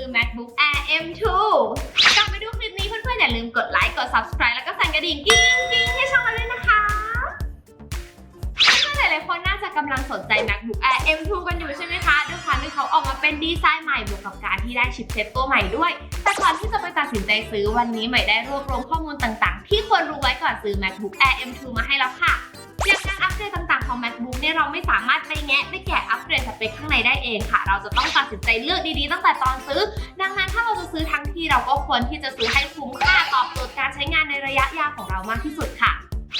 ือ MacBook Air M2 ก่อนไปดูคลิปนี้เพื่อนๆอย่าลืมกดไลค์ กด subscribe แล้วก็สั่นกระดิ่งกิ้งกิ้งให้ช่องเราด้วยนะคะเพื่อนหลายๆคนน่าจะกำลังสนใจ MacBook Air M2 กันอยู่ใช่ไหมคะ ด้วยความที่เขาออกมาเป็นดีไซน์ใหม่บวกกับการที่ได้ชิปเซตตัวใหม่ด้วย แต่ก่อนที่จะไปตัดสินใจซื้อวันนี้ใหม่ได้รวบรวมข้อมูลต่างๆ ที่ควรรู้ไว้ก่อนซื้อ MacBook Air M2 มาให้แล้วค่ะ อย่างการอัปเกรดต่างๆของ MacBook เนี่ยเราไม่สามารถไปแงะไปแกะอัปเกรดสเปคข้างในได้เองค่ะ เราจะต้องตัดสินใจเลือกดีๆ ตั้งแต่ตอนซื้อ ดังนั้นถ้าเราจะซื้อทั้งทีเราก็ควรที่จะซื้อให้คุ้มค่าตอบโจทย์การใช้งานในระยะยาวของเรามากที่สุดค่ะ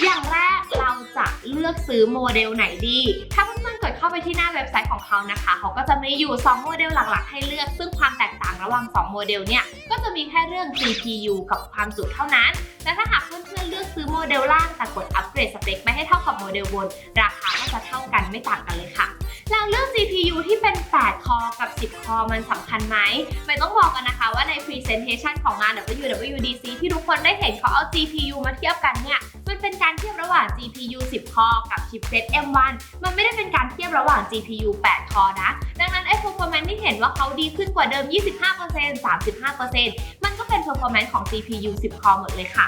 อย่างแรกเราจะเลือกซื้อโมเดลไหนดี ถ้าเพื่อน ดเข้าไปที่หน้าเว็บไซต์ของเขานะคะเขาก็จะมีอยู่ 2 โมเดลหลักๆ ให้เลือก ซึ่งความแตกต่างระหว่าง 2 โมเดลเนี่ยก็จะมีแค่เรื่อง GPU กับความจุเท่านั้น และถ้าหากเพื่อนๆเลือกซื้อโมเดลล่างแต่กดอัปเกรดสเปคไม่ให้เท่ากับโมเดลบน ราคาก็จะเท่ากันไม่ต่างกันเลยค่ะ แล้วเรื่อง CPU ที่เป็น 8 คอกับ 10 คอมันสำคัญไหมไม่ต้องบอกกันนะคะว่าใน Presentation ของงาน WWDC ที่ทุกคนได้เห็นเขาเอา GPU มาเทียบกันเนี่ย มันเป็นการเทียบระหว่าง GPU 10 คอกับชิปเซต M1 มันไม่ได้เป็นการเทียบระหว่าง GPU 8 คอนะ ดังนั้นไอ้ performance ที่เห็นว่าเขาดีขึ้นกว่าเดิม 25% 35%มันก็เป็น performance ของ CPU 10 คอหมดเลยค่ะ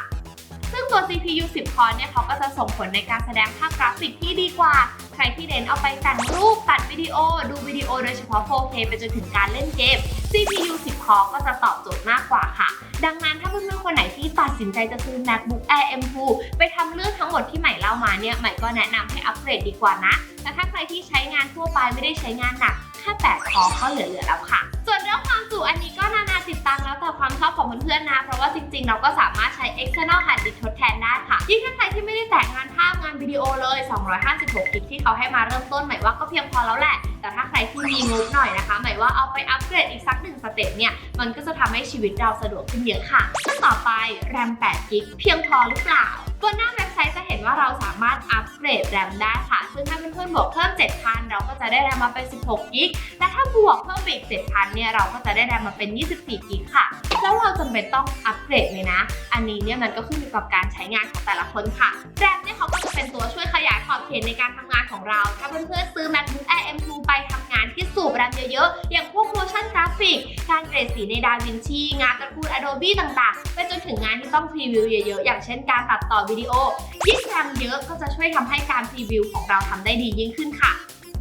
ซึ่งตัว CPU 10 คอเนี่ยเขาก็จะส่งผลในการแสดงภาพกราฟิกที่ดีกว่า รที่เน้นเอาไปแต่งรูปตัดวิดีโอ ดูวิดีโอโดยเฉพาะ 4K ไปจนถึงการเล่นเกม CPU 10 คอก็จะตอบโจทย์มากกว่าค่ะ ดังนั้นถ้าเพื่อนๆคนไหนที่ตัดสินใจจะซื้อ MacBook Air M2 ไปทำเรื่องทั้งหมดที่ใหม่เล่ามาเนี่ยใหม่ก็แนะนำให้อัปเกรดดีกว่านะแต่ถ้าใครที่ใช้งานทั่วไปไม่ได้ใช้งานหนักแค่8คอก็เหลือๆแล้วค่ะ ส่วนเรื่องความจุอันนี้ก็ อบของเพื่อนๆนะ เพราะว่าจริงๆ เราก็สามารถใช้ external hard disk ทดแทนได้ค่ะ ยิ่งถ้าใครที่ไม่ได้แต่งงานภาพงานวิดีโอเลย 256กิกที่เขาให้มาเริ่มต้นหมายว่าก็เพียงพอแล้วแหละ แต่ถ้าใครที่มีงบหน่อยนะคะ หมายว่าเอาไปอัปเกรดอีกสักหนึ่งสเต็ปเนี่ย มันก็จะทำให้ชีวิตเราสะดวกขึ้นเยอะค่ะขั้นต่อไปแรม8กิกเพียงพอหรือเปล่าตัวหน้าเว็บไซต์จะเห็นว่าเราสา มารถอัปเกรดแรมได้ค่ะ ซึ่งถ้าเพื่อนๆบวกเพิ่ม 7,000 เราก็จะได้แรมมาเป็น 16 กิก และถ้าบวกเพิ่มไปอีก 7,000 เนี่ย เราก็จะได้แรมมาเป็น 24 กิกค่ะ แล้วเราจำเป็นต้องอัปเกรดไหมนะ อันนี้เนี่ยมันก็ขึ้นอยู่กับการใช้งานของแต่ละคนค่ะ แรมเนี่ยเขาก็จะเป็นตัวช่วยขยายขอบเขตในการทำงานของเรา ถ้าเพื่อนๆซื้อ MacBook Air M2 ไปทำงานที่สูบแรมเยอะๆ อย่างพวก motion graphic การเกรดสีในดาวินชี งานตระกูล Adobe ต่างๆ ไปจนถึงงานที่ต้องพรีวิวเยอะๆ อย่างเช่นการตัดต่อวิดีโอยิ่งแรมเยอะก็ก็จะช่วยทำให้การพรีวิวของเราทำได้ดียิ่งขึ้นค่ะ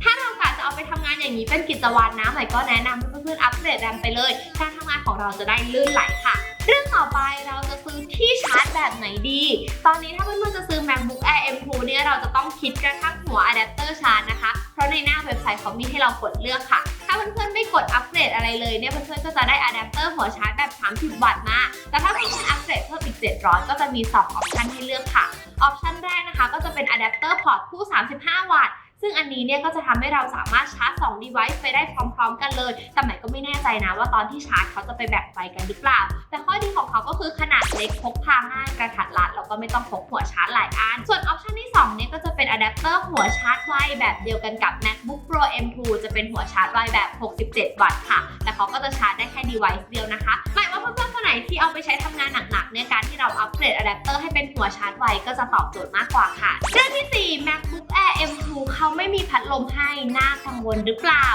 ถ้าเรากะจะเอาไปทำงานอย่างนี้เป็นกิจวัตรนะใหม่ก็แนะนำให้เพื่อนๆอัปเกรดแรมไปเลย การทำงานของเราจะได้ลื่นไหลค่ะ เรื่องต่อไปเราจะซื้อที่ชาร์จแบบไหนดี ตอนนี้ถ้าเพื่อนๆจะซื้อ MacBook Air M2 เนี่ยเราจะต้องคิดกระทั่งหัวอะแดปเตอร์ชาร์จนะคะ เพราะในหน้าเว็บไซต์เขามีให้เรากดเลือกค่ะ ถ้าเพื่อนๆไม่กดอัปเกรดอะไรเลยเนี่ยเพื่อนๆก็จะได้อะแดปเตอร์หัวชาร์จแบบ 30 วัตต์มา แต่ถ้าเพื่อนๆอัปเกรดเพิ่มอีก 700 ก็จะมี2ออปชันให้เลือกค่ะ ออปชันแรกนะคะก็จะเป็นอะแดปเตอร์พอร์ตคู่ 35 วัตต์ ซึ่งอันนี้เนี่ยก็จะทำให้เราสามารถชาร์จ2 device ไปได้พร้อม ๆ กันเลย แต่หม่ก็ไม่แน่ใจนะว่าตอนที่ชาร์จเขาจะไปแบ่งไฟกันหรือเปล่า แต่ข้อดีของเขาก็คือขนาดเล็กพกพาง่ายกระทัดรัดแล้วก็ไม่ต้องพกหัวชาร์จหลายอัน ส่วนออปชันที่2เนี่ยก็จะเป็นอะแดปเตอร์หัวชาร์จไวแบบเดียวกันกับ MacBook Pro M2 จะเป็นหัวชาร์จไวแบบ 67 วัตต์ค่ะ แต่เขาก็จะชาร์จได้แค่ device เดียวนะคะ งานการที่เราอัปเกรดอะแดปเตอร์ให้เป็นหัวชาร์จไวก็จะตอบโจทย์มากกว่าค่ะเรื่องที่ 4 MacBook Air M2 เขาไม่มีพัดลมให้น่ากังวลหรือเปล่า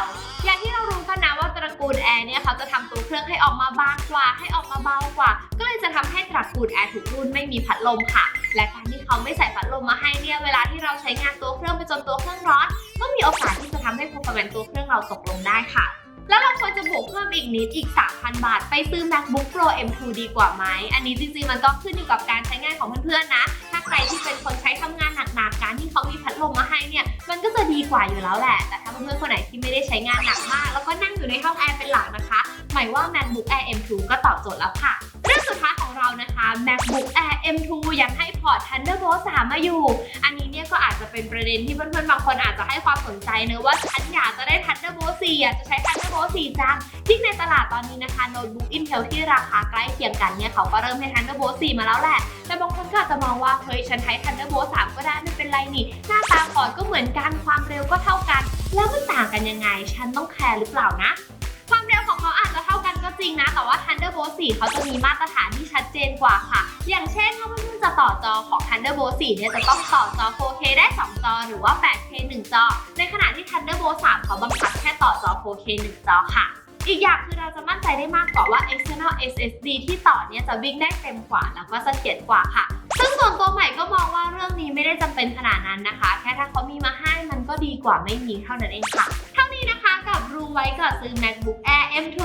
อย่างที่เรารู้กันนะว่าตระกูล Air เนี่ยเขาจะทำตัวเครื่องให้ออกมาบางกว่า ให้ออกมาเบากว่า ก็เลยจะทำให้ตระกูล Air ทุกรุ่นไม่มีพัดลมค่ะ และการที่เขาไม่ใส่พัดลมมาให้เนี่ยเวลาที่เราใช้งานตัวเครื่องไปจนตัวเครื่องร้อนก็มีโอกาสที่จะทำให้ performance ตัวเครื่องเราตกลงได้ค่ะ แล้วเราควรจะบวกเพิ่มอีกนิดอีก 3,000 บาท ไปซื้อ MacBook Pro M2 ดีกว่าไหม อันนี้จริงๆ มันก็ขึ้นอยู่กับการใช้งานของเพื่อนๆนะ ถ้าใครที่เป็นคนใช้ทำงานหนักๆ การที่เขามีพัดลมมาให้เนี่ย มันก็จะดีกว่าอยู่แล้วแหละ แต่ถ้าเพื่อนๆ คนไหนที่ไม่ได้ใช้งานหนักมาก แล้วก็นั่งอยู่ในห้องแอร์เป็นหลักนะคะ หมายว่า MacBook Air M2 ก็ตอบโจทย์แล้วค่ะ นะคะ MacBook Air M2 ยังให้พอร์ต Thunderbolt 3 มาอยู่ อันนี้เนี่ยก็อาจจะเป็นประเด็นที่เพื่อนๆ บางคนอาจจะให้ความสนใจเนอะว่าฉันอยากจะได้ Thunderbolt 4 อยากจะใช้ Thunderbolt 4 จังที่ในตลาดตอนนี้นะคะโน้ตบุ๊ก Intel ที่ราคาใกล้เคียงกันเนี่ยเขาก็เริ่มให้ Thunderbolt 4 มาแล้วแหละ แต่บางคนก็อาจจะมองว่าเฮ้ยฉันใช้ Thunderbolt 3 ก็ได้ไม่เป็นไรนี่ หน้าตาพอร์ตก็เหมือนกันความเร็วก็เท่ากัน แล้วมันต่างกันยังไง ฉันต้องแคร์หรือเปล่านะ ความเร็วของเขาอาจจะเท่ากันก็จริงนะแต่ว่า Thunderbolt 4 เขาจะมีมาตรฐานที่ชัดเจนกว่าค่ะ อย่างเช่นถ้าเพื่อนๆจะต่อจอของ Thunderbolt 4 เนี่ยจะต้องต่อจอ 4K ได้ 2 จอ หรือว่า 8K 1 จอ ในขณะที่ Thunderbolt 3 เขาบังคับแค่ต่อจอ 4K 1 จอค่ะอีกอย่างคือเราจะมั่นใจได้มากกว่าว่า external SSD ที่ต่อเนี่ยจะวิ่งได้เต็มกว่าแล้วก็เสถียรกว่าค่ะ ซึ่งส่วนตัวใหม่ก็มองว่าเรื่องนี้ไม่ได้จำเป็นขนาดนั้นนะคะ แค่ถ้าเขามีมาให้มันก็ดีกว่าไม่มีเท่านั้นเองค่ะ ไว้ก่อนซื้อ MacBook Air M2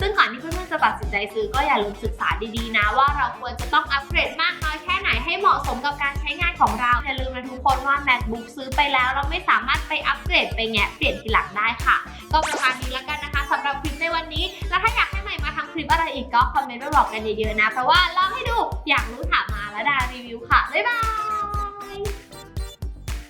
ซึ่งก่อนที่เพื่อนๆจะตัดสินใจซื้อก็อย่าลืมศึกษาดีๆนะ ว่าเราควรจะต้องอัปเกรดมากน้อยแค่ไหนให้เหมาะสมกับการใช้งานของเรา อย่าลืมนะทุกคนว่า MacBook ซื้อไปแล้ว เราไม่สามารถไปอัปเกรดไปแงะเปลี่ยนทีหลังได้ค่ะ ก็ประมาณนี้แล้วกันนะคะสำหรับคลิปในวันนี้ แล้วถ้าอยากให้ใหม่มาทำคลิปอะไรอีกก็คอมเมนต์มาบอกกันเยอะๆนะ เพราะว่าเล่าให้ดูอยากรู้ถามมาแล้วดารีวิวค่ะบ๊ายบาย